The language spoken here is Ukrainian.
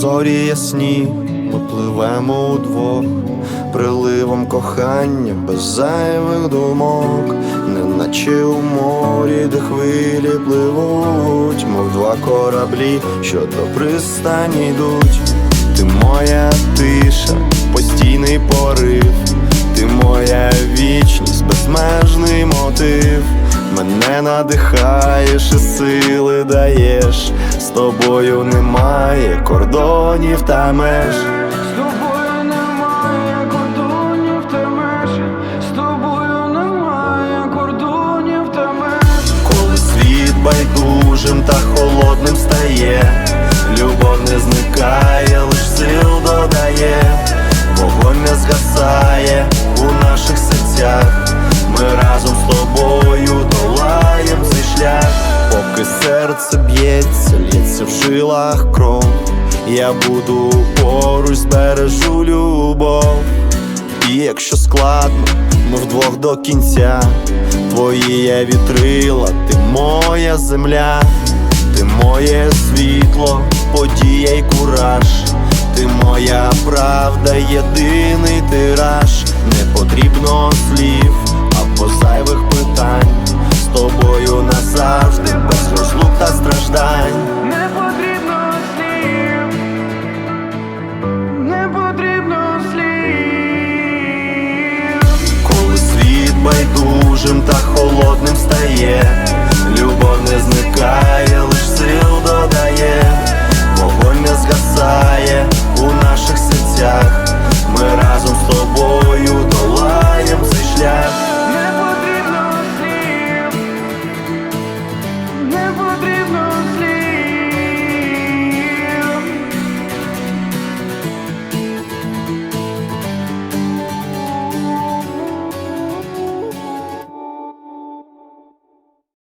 зорі ясні, ми пливемо удвох, приливом кохання без зайвих думок, неначе у морі, де хвилі пливуть, мов два кораблі, що до пристані йдуть. Ти моя тиша, постійний порив, ти моя вічність, безмежний мотив. Мене надихаєш і сили даєш, з тобою немає кордонів та меж. З тобою немає кордонів та меж, з тобою немає кордонів та меж. Коли світ байдужим та холодним стає, любов не зникає, лиш сил додає, вогонь не згасає у наших серцях. Ми разом з тобою поки серце б'ється, лється в жилах кров. Я буду поруч, збережу любов. І якщо складно, ми вдвох до кінця. Твої я вітрила, ти моя земля, ти моє світло, подія й кураж, ти моя правда, єдиний тираж, не потрібно слів або зайвих питань. З тобою